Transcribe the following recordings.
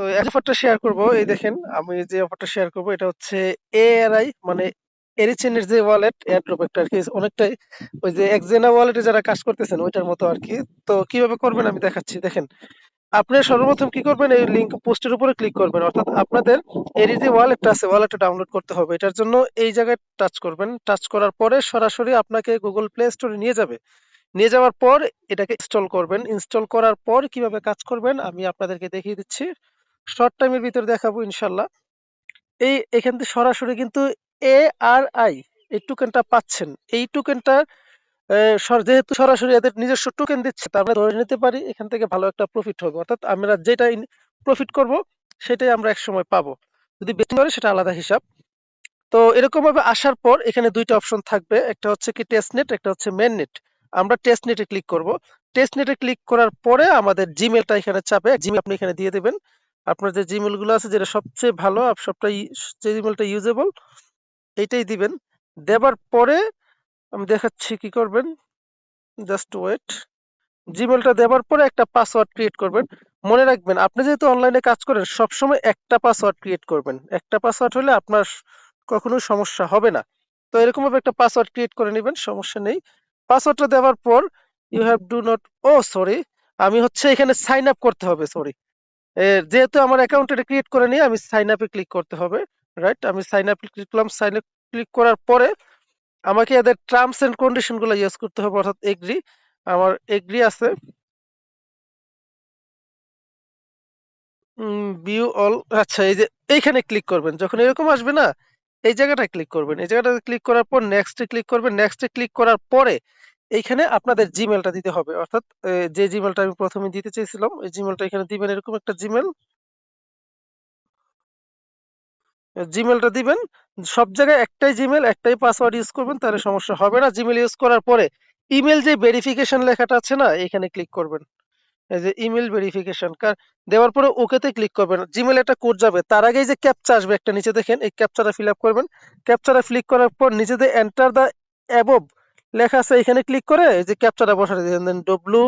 তো এই অফারটা শেয়ার করব, এই দেখেন, আমি যে অফারটা শেয়ার করব, এটা হচ্ছে এআরআই মানে এরিচেনের যে ওয়ালেট এয়ারড্রপ একটা আর কি, অনেকটাই ওই যে একজেনা ওয়ালেটে যারা কাজ করতেছেন, ওইটার মতো আর কি। তো কীভাবে করবেন আমি দেখাচ্ছি, দেখেন। আপনি সর্বপ্রথম কি করবেন, এই লিংক পোস্টের উপরে ক্লিক করবেন, অর্থাৎ আপনাদের এর যে ওয়ালেটটা আছে ওয়ালেটটা ডাউনলোড করতে হবে, এটার জন্য এই জায়গায় টাচ করবেন। টাচ করার পরে সরাসরি আপনাকে গুগল প্লে স্টোরে নিয়ে যাবে। নিয়ে যাওয়ার পর এটাকে ইনস্টল করবেন। ইনস্টল করার পর কীভাবে কাজ করবেন, আমি আপনাদেরকে দেখিয়ে দিচ্ছি। শর্ট টাইমের ভিতরে দেখাবো ইনশাল্লাহ। এই, এখান থেকে সরাসরি কিন্তু এ আর আই এই টোকেনটা পাচ্ছেন। এই টোকেনটা যেহেতু সরাসরি এদের নিজস্ব টোকেন দিচ্ছে তা আমরা ধরে নিতে পারি এখান থেকে ভালো একটা প্রফিট হবে। অর্থাৎ আমরা যেটা প্রফিট করব, সেটাই আমরা একসময় পাবো। যদি বেশি করে, সেটা আলাদা হিসাব। তো এরকম ভাবে আসার পর এখানে দুইটা অপশন থাকবে। একটা হচ্ছে কি টেস্ট নেট একটা হচ্ছে মেন নেট আমরা টেস্ট নেটে ক্লিক করব। টেস্ট নেটে ক্লিক করার পরে আমাদের জিমেলটা এখানে চাপে জিমেল আপনি এখানে দিয়ে দেবেন। আপনার যে জিমেলগুলো আছে, যেটা সবচেয়ে ভালো সবটাই, যে জিমেলটা ইউজেবল এইটাই দিবেন। দেবার পরে আমি দেখাচ্ছি কি করবেন। জাস্ট ওয়েট জিমেলটা দেওয়ার পরে একটা পাসওয়ার্ড ক্রিয়েট করবেন। মনে রাখবেন, আপনি যেহেতু অনলাইনে কাজ করেন, সবসময় একটা পাসওয়ার্ড ক্রিয়েট করবেন। একটা পাসওয়ার্ড হলে আপনার কখনো সমস্যা হবে না। তো এরকম ভাবে একটা পাসওয়ার্ড ক্রিয়েট করে নেবেন, সমস্যা নেই। পাসওয়ার্ডটা দেওয়ার পর you have do not oh sorry আমি হচ্ছে এখানে সাইন আপ করতে হবে সরি যেহেতু আমার অ্যাকাউন্ট এটা ক্রিয়েট করে নিয়ে আমি সাইন আপে ক্লিক করতে হবে রাইট আমি সাইন আপ ক্লিক করলাম সাইন আপ ক্লিক করার পরে আমাকে এদের টার্মস এন্ড কন্ডিশনগুলো ইউজ করতে হবে, অর্থাৎ এগ্রি আমার এগ্রি আছে। ভিউ অল আচ্ছা এই যে এইখানে ক্লিক করবেন, যখন এরকম আসবে না, এই জায়গাটা ক্লিক করবেন, এই জায়গাটা ক্লিক করার পর নেক্সটে ক্লিক করবেন নেক্সটে ক্লিক করার পরে এইখানে আপনাদের জিমেলটা দিতে হবে। অর্থাৎ যে জিমেলটা আমি প্রথমে দিতে চেয়েছিলাম, এই জিমেলটা এখানে দিবেন এরকম একটা জিমেল জিমেলটা দিবেন, সব জায়গায় একটাই জিমেল একটাই পাসওয়ার্ড ইউজ করবেন, তাহলে সমস্যা হবে না। জিমেল ইউজ করার পরে ইমেল যে ভেরিফিকেশন লেখাটা আছে না, এখানে ক্লিক করবেন। এই যে ইমেল ভেরিফিকেশন কার, দেওয়ার পরে ওকেতে ক্লিক করবেন। জিমেল একটা কোড যাবে, তার আগে যে ক্যাপচা আসবে একটা নিচে দেখেন, এই ক্যাপচাটা ফিল আপ করবেন। ক্যাপচাটা ক্লিক করার পর নিচেতে এন্টার দা অ্যাবভ লেখা আছে এখানে ক্লিক করে এই যে ক্যাপচাটা বসাতে দিবেন দেন ডব্লিউ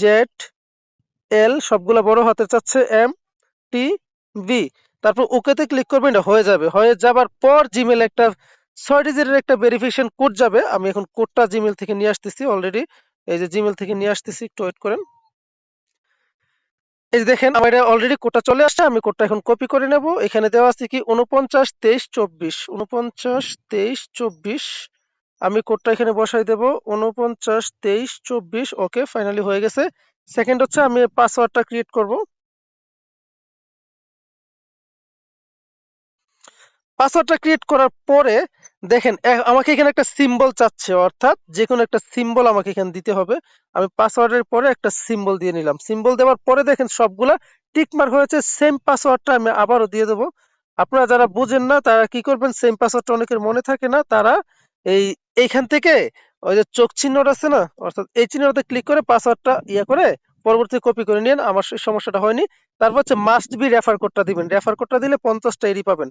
জেড এল সবগুলো বড় হাতে চাচ্ছে এম টি ভি তারপর ওকেতে ক্লিক করবেন, এটা হয়ে যাবে। হয়ে যাবার পর জিমেল একটা ছয় ডিজিটের একটা ভেরিফিকেশন কোড যাবে। আমি এখন কোডটা জিমেল থেকে নিয়ে আসতেছি অলরেডি এই যে জিমেল থেকে নিয়ে আসতেছি, একটু ওয়েট করেন। এই দেখেন, আমার এটা অলরেডি কোডটা চলে আসছে, আমি কোডটা এখন কপি করে নেব। এখানে দেওয়া আছে কি উনপঞ্চাশ তেইশ চব্বিশ। উনপঞ্চাশ তেইশ চব্বিশ আমি কোডটা এখানে বসাই দেব উনপঞ্চাশ তেইশ, চব্বিশ ওকে ফাইনালি হয়ে গেছে। সেকেন্ড হচ্ছে আমি পাসওয়ার্ডটা ক্রিয়েট করব। পাসওয়ার্ডটা ক্রিয়েট করার পরে দেখেন আমাকে এখানে একটা সিম্বল চাচ্ছে, অর্থাৎ যে কোনো একটা সিম্বল আমাকে এখানে দিতে হবে। আমি পাসওয়ার্ডের পরে একটা সিম্বল দিয়ে নিলাম। সিম্বল দেওয়ার পরে দেখেন সবগুলা টিকমার্ক হয়েছে সেম পাসওয়ার্ডটা আমি আবারও দিয়ে দেবো। আপনারা যারা বুঝেন না, তারা কি করবেন? সেম পাসওয়ার্ডটা অনেকের মনে থাকে না, তারা এই, এইখান থেকে ওই যে চোখ চিহ্নটা আছে না, অর্থাৎ এই চিহ্নটাতে ক্লিক করে পাসওয়ার্ডটা ইয়ে করে পরবর্তী কপি করে নিন, আমার সেই সমস্যাটা হয়নি। তারপর হচ্ছে মাস্ট বি রেফার কোডটা দিবেন। রেফার কোডটা দিলে পঞ্চাশটা এরি পাবেন।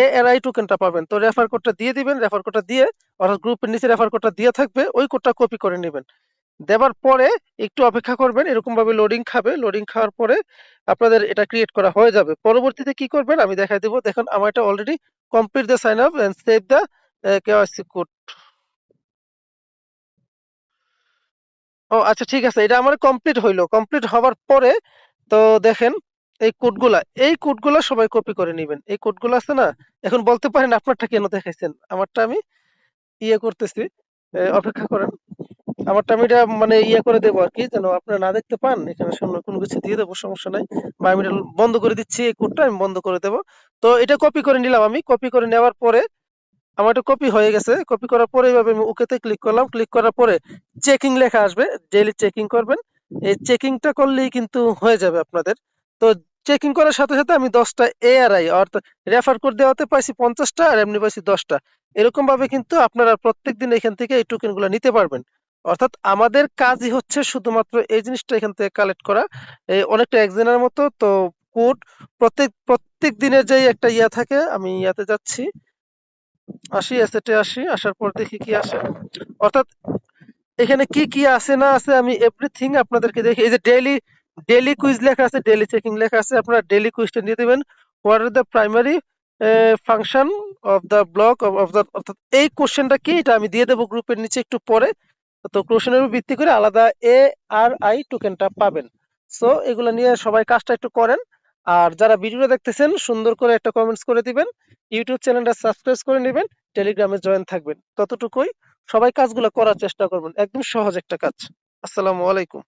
এ আই টোকেনটা পাবেন। তো রেফার কোডটা দিয়ে দিবেন রেফার কোডটা দিয়ে, অর্থাৎ গ্রুপের নিচে রেফার কোডটা দিয়ে থাকবে, ওই কোডটা কপি করে নেবেন। দেওয়ার পরে একটু অপেক্ষা করবেন এরকম ভাবে লোডিং খাবে। লোডিং খাওয়ার পরে আপনাদের এটা ক্রিয়েট করা হয়ে যাবে। পরবর্তীতে কি করবেন, আমি দেখাই দেবো। দেখুন, আমার এটা already complete the sign up and save the KYC code ও আচ্ছা ঠিক আছে, এটা আমার কমপ্লিট হইল। কমপ্লিট হওয়ার পরে তো দেখেন, এই কোডগুলা এই কোডগুলা সবাই কপি করে নেবেন। এই কোডগুলো আছে না, এখন বলতে পারেন আপনারটা কেন দেখাইছেন? আমারটা আমি ইয়ে করতেছি অপেক্ষা করেন। আমারটা আমি এটা মানে ইয়ে করে দেবো আর কি, যেন আপনারা না দেখতে পান, এখানে সামনে কোনো কিছু দিয়ে দেবো, সমস্যা নাই। বা আমি এটা বন্ধ করে দিচ্ছি, এই কোডটা আমি বন্ধ করে দেবো। তো এটা কপি করে নিলাম আমি। কপি করে নেওয়ার পরে আমার এটা কপি হয়ে গেছে। কপি করার পরে এইভাবে আমি ওকেতে ক্লিক করলাম। ক্লিক করার পরে চেকিং লেখা আসবে। ডেইলি চেকিং করবেন। এই চেকিংটা করলেই কিন্তু হয়ে যাবে আপনাদের। তো চেকিং করার সাথে সাথে আমি দশটা এআরআই অর্থাৎ রেফার কোড দেওয়াতে পাইছি পঞ্চাশটা আর এমনি পাইছি দশটা। এরকম ভাবে কিন্তু আপনারা প্রত্যেক দিন এখান থেকে এই টোকেনগুলো নিতে পারবেন। অর্থাৎ আমাদের কাজই হচ্ছে শুধুমাত্র এই জিনিসটা এখান থেকে কালেক্ট করা। এই অনেকটা একজনের মতো, তো কোড প্রত্যেক প্রত্যেক দিনের যে একটা ইয়া থাকে, আমি ইয়াতে যাচ্ছি। আসি অ্যাসেটে আসি, আসার পর দেখি কি আসে। অর্থাৎ এখানে কি কি আছে না আছে আমি এভরিথিং আপনাদেরকে দেখি। এই যে ডেইলি ডেইলি কুইজ লেখা আছে ডেইলি চেকিং লেখা আছে, আপনারা ডেইলি কুইজটা দিয়ে দিবেন what are the primary function of the block of the অর্থাৎ এই কোশ্চেনটা কি, এটা আমি দিয়ে দেবো গ্রুপের নিচে একটু পরে। তো কোশ্চেনের উপর ভিত্তি করে আলাদা এ আর আই টোকেনটা পাবেন। সো এগুলো নিয়ে সবাই কাজটা একটু করেন। আর যারা ভিডিওটা দেখতেছেন, সুন্দর করে একটা কমেন্টস করে দিবেন। ইউটিউব চ্যানেলটা সাবস্ক্রাইব করে নেবেন টেলিগ্রামে জয়েন থাকবেন। ততটুকুই সবাই কাজগুলো করার চেষ্টা করবেন। একদম সহজ একটা কাজ। আসসালামু আলাইকুম।